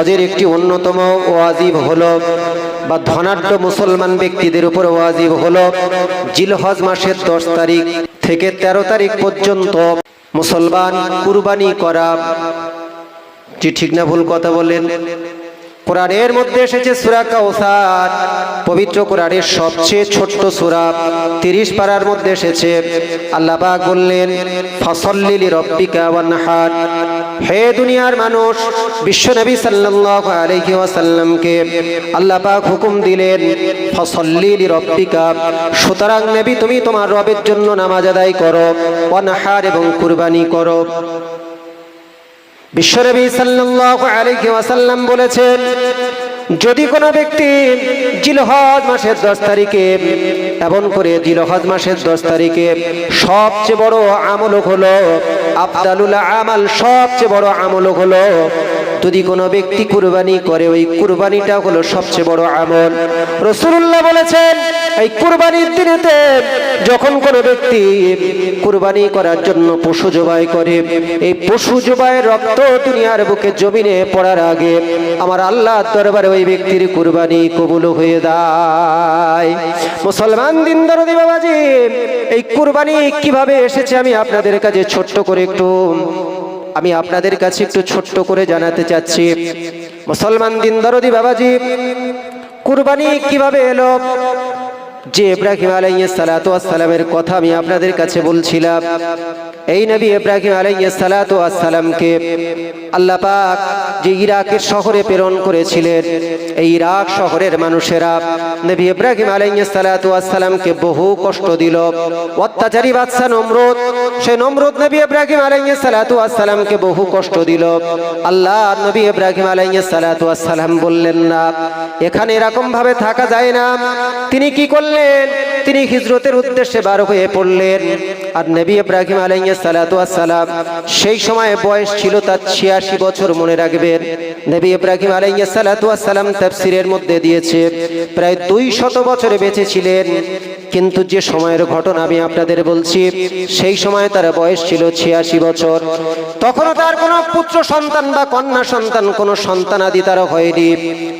হজের একটি অন্যতম ওয়াজিব হলো বা ধনাঢ্য মুসলমান ব্যক্তিদের উপর ওয়াজিব হলো জিলহজ মাসের দশ তারিখ থেকে ১৩ তারিখ পর্যন্ত মুসলমান কুরবানি করা। যে ঠিক না ভুল কথা বলেন কোরআনের মধ্যে এসেছে সুরা কাউসার পবিত্র কোরআনের সবচেয়ে ছোট্ট সুরা, তিরিশ পারার মধ্যে এসেছে। আল্লাহ বললেন ফসল্লিলি রব্বিকা ওয়ানহার হে দুনিয়ার মানুষ বিশ্বনবী সাল্লাল্লাহু আলাইহি ওয়াসাল্লামকে আল্লাহ পাক হুকুম দিলেন ফসল্লিলি রব্বিকা সুতরাং নবী, তুমি তোমার রবের জন্য নামাজ আদায় করো, অনাহার এবং কুরবানি করো। বিশ্বনবী সাল্লাল্লাহু আলাইহি বলেছেন, যদি কোনো ব্যক্তি জিলহজ মাসের দশ তারিখে এমন করে জিলহজ মাসের দশ তারিখে সবচেয়ে বড় আমলক হলো আফদালুল আমাল সবচেয়ে বড় আমল হলো, যদি কোনো ব্যক্তি কুরবানি করে, ওই কুরবানিটা হলো সবচেয়ে বড় আমল। রসুল্লাহ বলেছেন এই কুরবানির দিনেতে যখন কোনো ব্যক্তি কুরবানি করার জন্য পশু জবাই করে, এই পশু জবাইয়ের রক্ত দুনিয়ার বুকে জমিনে পড়ার আগে আমার আল্লাহ দরবারে ওই ব্যক্তির কুরবানি কবুল হয়ে যায়। মুসলমান দিন দরদি বাবাজি, এই কুরবানি কীভাবে এসেছে আমি আপনাদের কাছে ছোট্ট করে একটু, আমি আপনাদের কাছে একটু ছোট্ট করে জানাতে চাচ্ছি। মুসলমান দিন দরদি বাবাজি, কুরবানি কীভাবে এলো? যে ইব্রাহিম আলাইহিস সালাতু ওয়াস সালামের কথা আমি আপনাদের কাছে বলছিলাম, এই নবী ইব্রাহিম আলাইহিস সালাতু ওয়াস সালামকে আল্লাহ পাক যে ইরাকের শহরে প্রেরণ করেছিলেন, এই ইরাক শহরের মানুষেরা নবী ইব্রাহিম আলাইহিস সালাতু ওয়াস সালামকে বহু কষ্ট দিল। অত্যাচারী বাদশা নমরুদ সে নমরুদ নবী ইব্রাহিম আলাইহিস সালাতু ওয়াস সালামকে বহু কষ্ট দিল। আল্লাহ নবী ইব্রাহিম আলাইহিস সালাতু ওয়াস সালাম বললেন, না, এখানে এরকম ভাবে থাকা যায় না। তিনি কি করলেন? তিনি হিজরতের উদ্দেশ্যে বার হয়ে পড়লেন। আর নবী ইব্রাহিম আলাইহিস সালাতু ওয়াস সালাম সেই সময় বয়স ছিল তার ছিয়াশি বছর, মনে রাখবেন। নবী ইব্রাহিম আলাইহিস সালাতু ওয়াস সালাম তাফসীরের মধ্যে দিয়েছে, প্রায় দুই শত বছরে বেঁচে ছিলেন। কিন্তু যে সময়ের ঘটনা আমি আপনাদের বলছি, সেই সময় তার বয়স ছিল ছিয়াশি বছর। তখনও তার কোনো পুত্র সন্তান বা কন্যা সন্তান, কোনো সন্তানাদি তার হয়নি।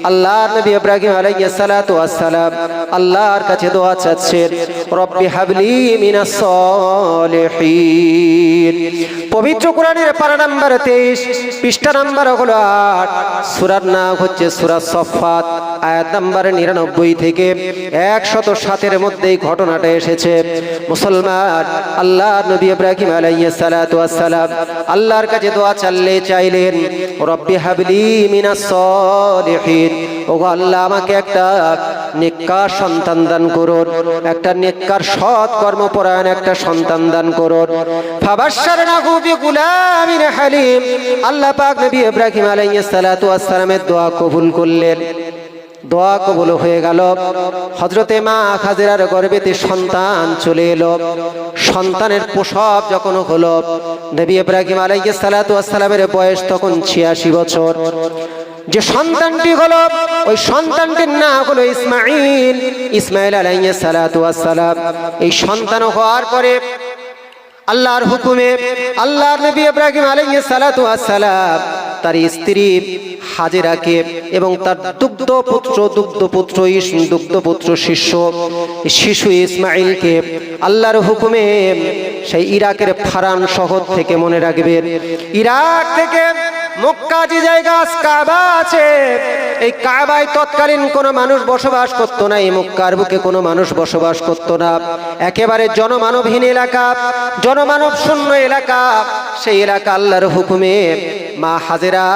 আল্লাহ নবী ইব্রাহিম আলাইহিস সালাতু ওয়াস সালাম আল্লাহর কাছে দোয়া রব্বি হাবলি পবিত্র কোরআনের পারা নাম্বার 23 পৃষ্ঠা নাম্বার হলো 8 সুরার নাম হচ্ছে সূরা সফাত আয়াত নাম্বার 99 থেকে 107 এর মধ্যে এই ঘটনাটা এসেছে। মুসলমান, আল্লাহ নবী ইব্রাহিম আলাইহিস সালাতু ওয়াস সালাম আল্লাহর কাছে দোয়া চাইলে চাইলেন, রব্বি হাবলি মিনাস সলিহিন। আল্লাহ, আমাকে একটা নেককার সন্তান দান করুন, একটা নেককার সৎ কর্মপরায়ণ একটা সন্তান দান করুন। ফাবাশশারনাহু হালিম। আল্লাহ পাক নবী ইব্রাহিম আলাইহিস সালাতু ওয়াস সালামের দোয়া কবুল করলেন। দোয়া কবুল হয়ে গেল। হজরতে মা খাজেরার গর্ভেতে সন্তান চলে এলো। সন্তানের প্রসব যখন হলো, নবী ইব্রাহিম আলাইহিস সালাতু ওয়াস সালামের বয়স তখন ছিয়াশি বছর। যে সন্তানটি হলো, ওই সন্তানটির নাম হলো ইসমাইল ইসমাইল আলাইহিস সালাতু ওয়াস সালাম। এই সন্তান হওয়ার পরে আল্লাহর হুকুমে, আল্লাহর নবী ইব্রাহিম আলাইহিস সালাতু ওয়াস সালাম, তার স্ত্রী হাজেরাকে এবং তার দুগ্ধ পুত্র দুগ্ধ পুত্র দুগ্ধ পুত্র শিষ্য, শিশু ইসমাইলকে আল্লাহর হুকুমে সেই ইরাকের ফারান শহর থেকে মনে রাখবেন ইরাক থেকে যে জায়গা আছে, এই কাবায় তৎকালীন কোনো মানুষ বসবাস করতো না, এই কোনো মানুষ বসবাস করতো না। একেবারে জনমানবহীন এলাকা জনমানব শূন্য এলাকা, সেই এলাকা আল্লাহর হুকুমে মা হাজেরা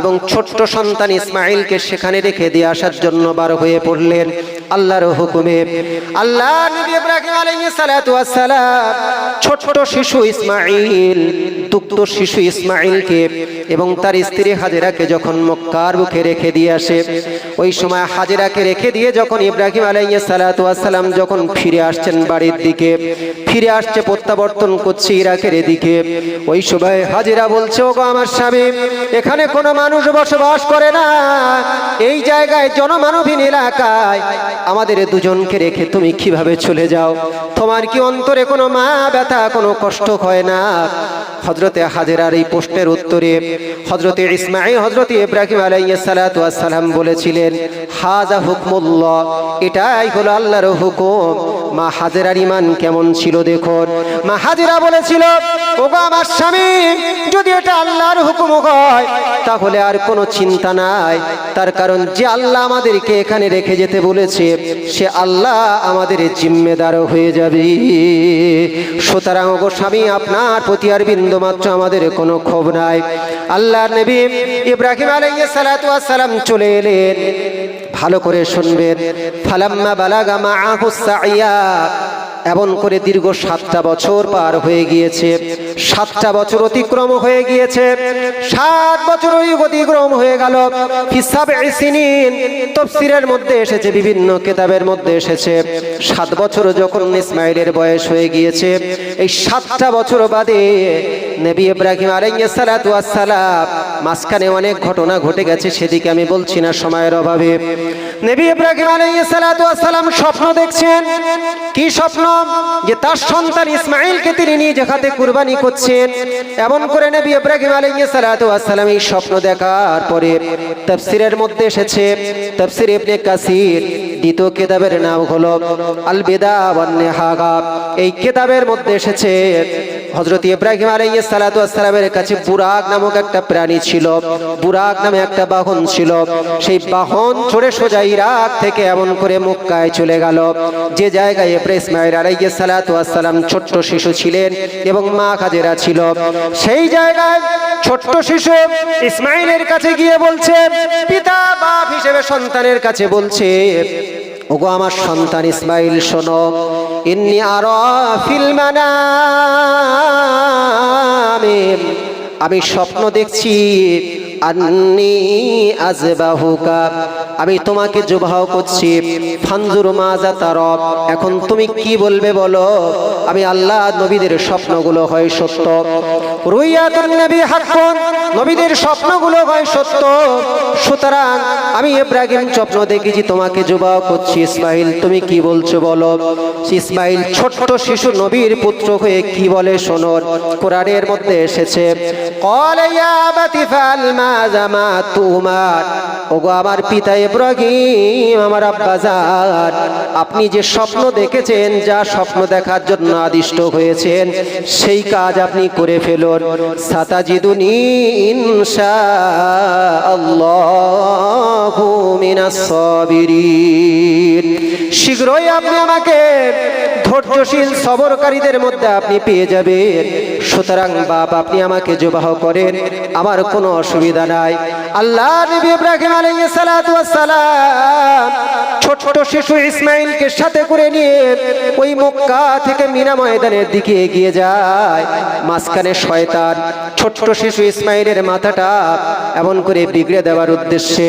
এবং ছোট্ট সন্তান ইসমাইলকে সেখানে রেখে দিয়ে আসার জন্য বার হয়ে পড়লেন। আল্লাহর হুকুমে। আল্লাহ নবী ইব্রাহিম আলাইহিস সালাতু ওয়াস সালাম ছোট্ট শিশু ইসমাইল দুগ্ধ শিশু ইসমাইলকে এবং তার স্ত্রী হাজেরাকে যখন মক্কার বুকে রেখে দিয়ে আসে, ওই সময় হাজেরাকে রেখে দিয়ে যখন ইব্রাহিম আলাইহিস সালাতু ওয়াস সালাম যখন ফিরে আসছেন বাড়ির দিকে, ফিরে আসছে প্রত্যাবর্তন করছে ইরাকের এদিকে, ওই সময় হাজেরা বলছে, ওগো আমার স্বামী, এখানে কোনো মানুষ বসবাস করে না। এই জায়গায় জনমানবহীন এলাকায় আমাদের দুজনকে রেখে তুমি কীভাবে চলে যাও? তোমার কি অন্তরে কোনো মা ব্যথা, কোনো কষ্ট হয় না? হজরতে হাজেরার এই প্রশ্নের উত্তরে হজরতে ইসমাইল হজরতে ইব্রাহিম আলাইসালাম বলেছিলেন হাজা হুকমুল্লাহ, এটাই হলো আল্লাহর হুকুম। মা হাজেরার ইমান কেমন ছিল দেখুন। মা হাজেরা বলেছিল ওগো আমার স্বামী, যদি এটা আল্লাহর হুকুম হয়, তাহলে আর কোনো চিন্তা নাই। তার কারণ যে আল্লাহ আমাদেরকে এখানে রেখে যেতে বলেছে সে আল্লাহ আমাদের জিম্মেদারও হয়ে যাবে। সুতরাং ওগো স্বামী, আপনার প্রতি আর বিন্দু মাত্র আমাদের কোনো ক্ষোভ নাই। আল্লাহর নবী ইব্রাহিম আলাইহিস সালাতু সালাম চলে এলেন। ভালো করে শুনবেন। ফালাম্মা বালাগা মাআহু সাইয়া। এমন করে দীর্ঘ সাতটা বছর পার হয়ে গিয়েছে। সাতটা বছর অতিক্রম হয়ে গিয়েছে। সাত বছর অতিক্রম হয়ে গেল। তফসিরের মধ্যে এসেছে, বিভিন্ন কেতাবের মধ্যে এসেছে। সাত বছর যখন ইসমাইলের বয়স হয়ে গিয়েছে, এই সাতটা বছর বাদে নবী ইব্রাহিম আলাইহিস সালাতু ওয়াস সালাম, মাঝখানে অনেক ঘটনা ঘটে গেছে, সেদিকে আমি বলছি না সময়ের অভাবে। নবী ইব্রাহিম আলাইহিস সালাতু ওয়াস সালাম স্বপ্ন দেখছেন। কি স্বপ্ন? যে তার সন্তান ইসমাইলকে তিনি নিজ হাতে কুরবানি করছেন। এমন করে নবী ইব্রাহিম আলাইহিস সালাতু ওয়াস সালাম এই স্বপ্ন দেখার পরে তাফসিরের মধ্যে এসেছে, তাফসির ইবনে কাসির, দ্বিতীয় কিতাবের নাম হলো আল বিদা ওয়ান নিহাগা এই কিতাবের মধ্যে এসেছে হজরত ইব্রাহিম আলাইহিস সালাতু ওয়াস সালামের কাছে বুরাক নামক একটা প্রাণী ছিল। বুরাক নামে একটা বাহন ছিল। সেই বাহন চড়ে সোজা ইরাক থেকে এমন করে মক্কায় চলে গেল। যে জায়গায় ইব্রাহিম ইসমাইল আলাইহিস সালাতু ওয়াস সালাম ছোট্ট শিশু ছিলেন এবং মা কাজেরা ছিল। সেই জায়গায় ছোট্ট শিশু ইসমাইলের কাছে গিয়ে বলছে, পিতা বাপ হিসেবে সন্তানের কাছে বলছে ওগো আমার সন্তান ইসমাইল, শোনো। ইন্নি আর ফিল মানামে। আমি স্বপ্ন দেখছি, আন্নি আজবাহুকা। আমি তোমাকে জবাহ করছি, ফানজুর মাজা তারব এখন তুমি কি বলবে বলো? আমি আল্লাহ নবীদের স্বপ্নগুলো হয় সত্য। নবীদের স্বপ্নগুলো হয় সত্য। সুতরাং আমি দেখেছি, তোমাকে করছি, ইসমাইল, তুমি বলছো বলো? ইসমাইল ছোট্ট শিশু নবীর পুত্র হয়ে কি বলে শোনোর কোরআনের মধ্যে এসেছে ওগো আমার পিতা ইব্রাহিম, আমার আব্বাজার আপনি যে স্বপ্ন দেখেছেন, যা স্বপ্ন দেখার জন্য আদিষ্ট হয়েছেন, সেই কাজ আপনি করে ফেলুন। সাতাজিদুনি ইনশা আল্লাহু মিনাস সাবিরিন। শীঘ্রই আপনি আমাকে ধৈর্যশীল, সবরকারীদের মধ্যে আপনি পেয়ে যাবেন। সুতরাং বাপ, আপনি আমাকে জবাহ করেন, আমার কোনো অসুবিধা নাই। আল্লাহ নবী ইব্রাহিম আলাইহিস সালাতু ওয়াস সালাম ছোট্ট শিশু ইসমাইলকে সাথে করে নিয়ে ওই মক্কা থেকে মিনা ময়দানের দিকে এগিয়ে যায়। মাঝখানে শয়তান ছোট্ট শিশু ইসমাইলের মাথাটা এমন করে বিগড়ে দেওয়ার উদ্দেশ্যে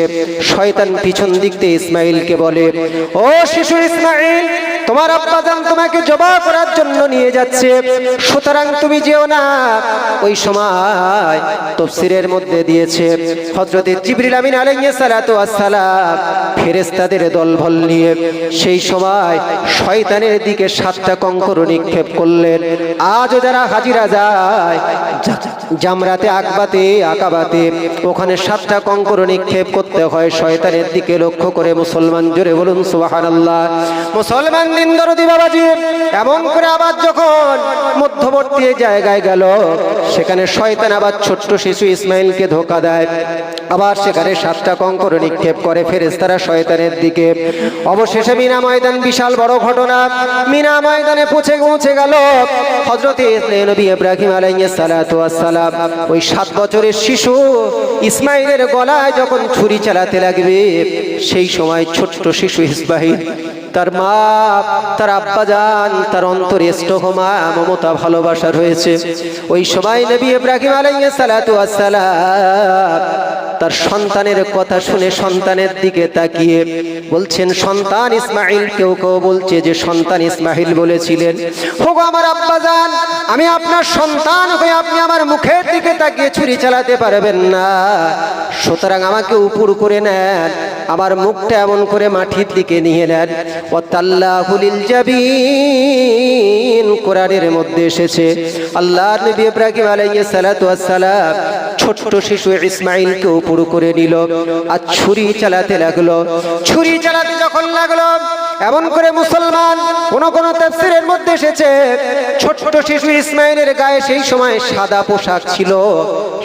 শয়তান পিছন দিক থেকে ইসমাইলকে বলে, ও শিশু ইসমাইল তোমার আব্বাজান তোমাকে জবা করার জন্য নিয়ে যাচ্ছে। সুতরাং তুমি যেও না। ওই সময় তফসিরের মধ্যে দিয়েছে হজরতে জিবরিল আমিন আলাইহিস সালাতু ওয়াস সালাম ফেরেশতাদের দলবল নিয়ে। সেই সময় শয়তানের দিকে সাতটা কঙ্কর নিক্ষেপ করলেন। আজও যারা হাজিরা যায়, জামরাতে, আকবাতে, আকাবাতে, ওখানে সাতটা কঙ্কর নিক্ষেপ করতে হয়। শয়তানের দিকে লক্ষ্য করে মুসলমান, জোরে বলুন সুবহানাল্লাহ। মুসলমান এমন করে আবার যখন মধ্যবর্তী জায়গায় গেল, সেখানে শয়তান আবার ছোট্ট শিশু ইসমাইলকে ধোকা দেয়। আবার সেখানে সাতটা কঙ্কর নিক্ষেপ করে ফেরেশতারা শয়তানের দিকে। অবশেষে মিনা ময়দান, বিশাল বড় ঘটনা। মিনা ময়দানে পৌঁছে পৌঁছে গেল হজরতে নবী ইব্রাহিম আলাইহিস সালাতু ওয়াস সালাম। ওই সাত বছরের শিশু ইসমাইলের গলায় যখন ছুরি চালাতে লাগবে, সেই সময় ছোট্ট শিশু ইসমাইল তার মা তার আব্বা যান তার অন্তরে স্টোহমা মমতা ভালোবাসা রয়েছে ওই সময় নবী ইব্রাহিম আলাইহিস সালাতু ওয়াস সালাম তার সন্তানের কথা শুনে সন্তানের দিকে তাকিয়ে বলছেন, সন্তান ইসমাইল কেউ কেউ বলছে যে সন্তান ইসমাইল বলেছিলেন। হোগো আমার আব্বা যান আমি আপনার সন্তান হয়ে আপনি আমার মুখের দিকে তাকিয়ে ছুরি চালাতে পারবেন না। সুতরাং আমাকে উপর করে নেন, আমার মুখটা এমন করে মাটির দিকে নিয়ে নেন। কোরআনের মধ্যে এসেছে ছোট্ট শিশু উপর করে নিল আর ছুরি চালাতে লাগল। ছুরি চালাতে যখন লাগল, এমন করে মুসলমান কোন কোন মধ্যে এসেছে শিশু ইসমাইলের গায়ে সেই সময় সাদা পোশাক ছিল,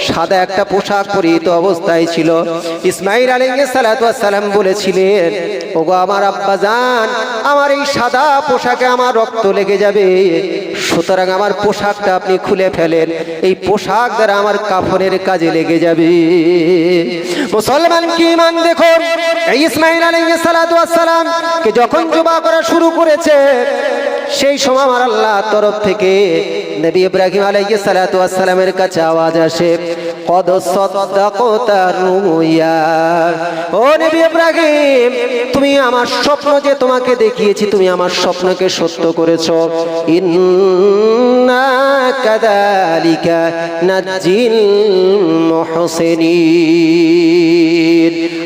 সাদা একটা পোশাক পরিহিত অবস্থায় ছিল। ইসমাইল আলাইহিস সালাতু সালাম বলেছিলেন, ওগো আমার আব্বা জান, আমার এই সাদা পোশাকে আমার রক্ত লেগে যাবে। সুতরাং আমার পোশাকটা আপনি খুলে ফেলেন, এই পোশাক দ্বারা আমার কাফনের কাজে লেগে যাবে। মুসলমান কি ইমান দেখো? এই ইসমাইল আলাইহিস সালাতু ওয়াস সালাম কে যখন জবা করা শুরু করেছে, সেই সময় আমার আল্লাহ তরফ থেকে নবী ইব্রাহিম আলাইহিস সালাতু ওয়াস সালামের কাছে আওয়াজ আসে। ইব্রাহিম, তুমি আমার স্বপ্ন যে তোমাকে দেখিয়েছি, তুমি আমার স্বপ্নকে সত্য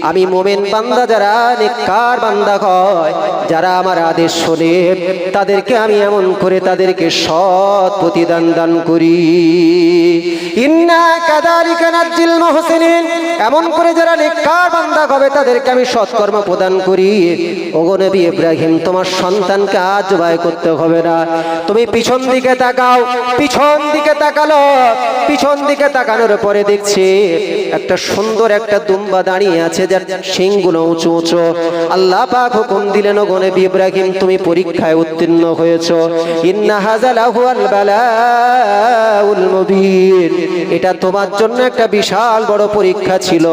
আমি মোমেন বান্দা যারা, নেককার বান্দা হয়, যারা আমার আদেশ শোনে, তাদেরকে আমি এমন করে তাদেরকে সৎ প্রতিদান দান করি। ইন্না মুহসিনিন এমন করে যারা নেককার বান্দা হবে, তাদেরকে আমি সৎকর্ম প্রদান করি। ইব্রাহিম, তোমার সন্তানকে আজ ব্যয় করতে হবে না। তুমি পিছন দিকে তাকাও, পিছন দিকে তাকালো, পিছন দিকে তাকানোর পরে দেখছি একটা সুন্দর একটা দুম্বা দাঁড়িয়ে আছে, যার শিংগুলো উঁচু উঁচু। আল্লাহ পাক হুকুম দিলেন, ওগো ইব্রাহিম, তুমি পরীক্ষায় উত্তীর্ণ হয়েছো। ইন্না হাজালাহু আল বালাউল মুবিন। এটা তোমার জন্য একটা বিশাল বড় পরীক্ষা ছিল।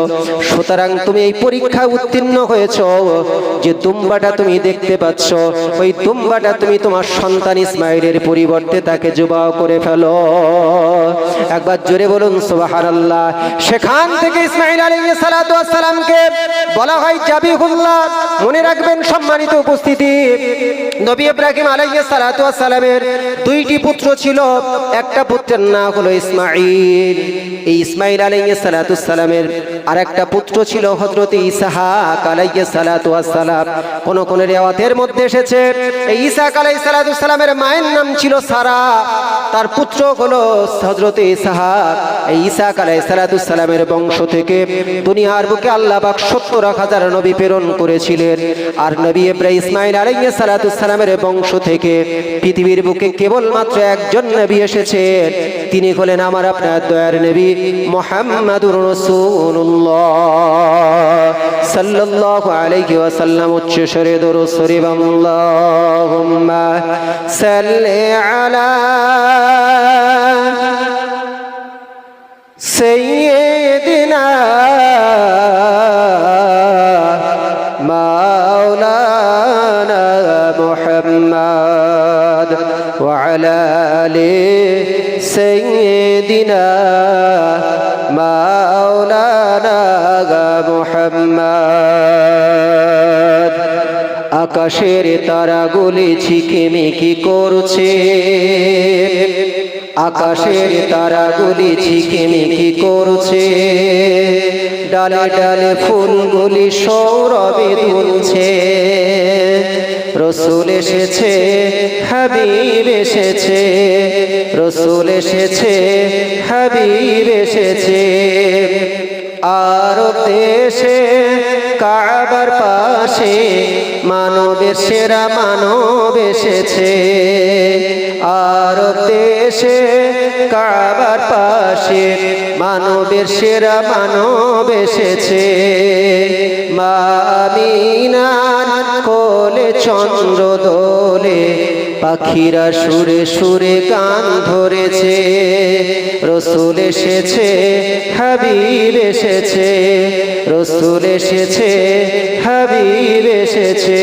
সুতরাং তুমি এই পরীক্ষা উত্তীর্ণ হয়েছ। যে দুম্বাটা তুমি দেখতে পাচ্ছ, ওই দুম্বাটা তুমি তোমার সন্তান ইসমাইলের পরিবর্তে তাকে জুবাও করে ফেলো। একবার জোরে বলুন, সুবহানাল্লাহ। সেখান থেকে ইসমাইল আলাইহিস সালাতু ওয়াস সালামকে বলা হয় জাবিহুল্লাহ। মনে রাখবেন সম্মানিত উপস্থিতি। নবী ইব্রাহিম ওয়াস সালামের দুইটি পুত্র ছিল। একটা পুত্রের নাম হলো ইসমাইল এই ইসমাইল আলাইহিস সালাতু ওয়াস সালামের আরেকটা পুত্র ছিল হযরত ইসহাক ওয়াস সালাম কোন কোন রিওয়ায়াতের মধ্যে এসেছে। এই ইসহাক আলাইহিস সালাতু ওয়াস সালামের মায়ের নাম ছিল সারা। তার পুত্র হলো হযরত ইসহাক। এই ইসহাক আলাইহিস সালাতু ওয়াস সালামের বংশ থেকে দুনিয়ার বুকে আল্লাহ পাক 70 হাজার নবী প্রেরণ করেছিলেন। আর নবী ইব্রাহিম ইসমাইল আলাইহিস সালাতু ওয়াস সালামের বংশ থেকে পৃথিবীর বুকে কেবলমাত্র একজন নবী এসেছেন তিনি হলেন আমার আপনার দয়ার নবী মোহাম্মদুর রাসূলুল্লাহ। সাল্লাল্লাহু আলাইহি ওয়াসাল্লাম উচ্চ স্বরে দরুদ শরীফ আল্লাহুম্মা সাল্লি আলা আকাশের তারাগুলি ঝিকিমিকি করছে। আকাশের তারা গুলি তারাগুলি ঝিকিমিকি করছে। ডালে ডালে ফুলগুলি সৌরভে দুলছে রসুল এসেছে, হাবিব এসেছে। রসুল এসেছে, হাবিব এসেছে। আর দেশে কাবার পাশে মানবের সেরা মানব এসেছে। আর দেশে কাবার পাশে মানবের সেরা মানব এসেছে। মামিনার কোলে চন্দ্র দোলে পাখিরা সুরে সুরে গান ধরেছে রসুল এসেছে হাবিব এসেছে রসুল এসেছে হাবিব এসেছে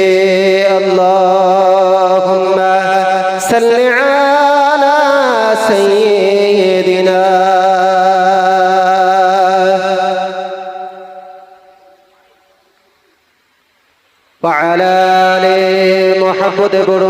আল্লাহ সাল্লি আলা সাইয়্যিদিনা وعلى آل محمد بن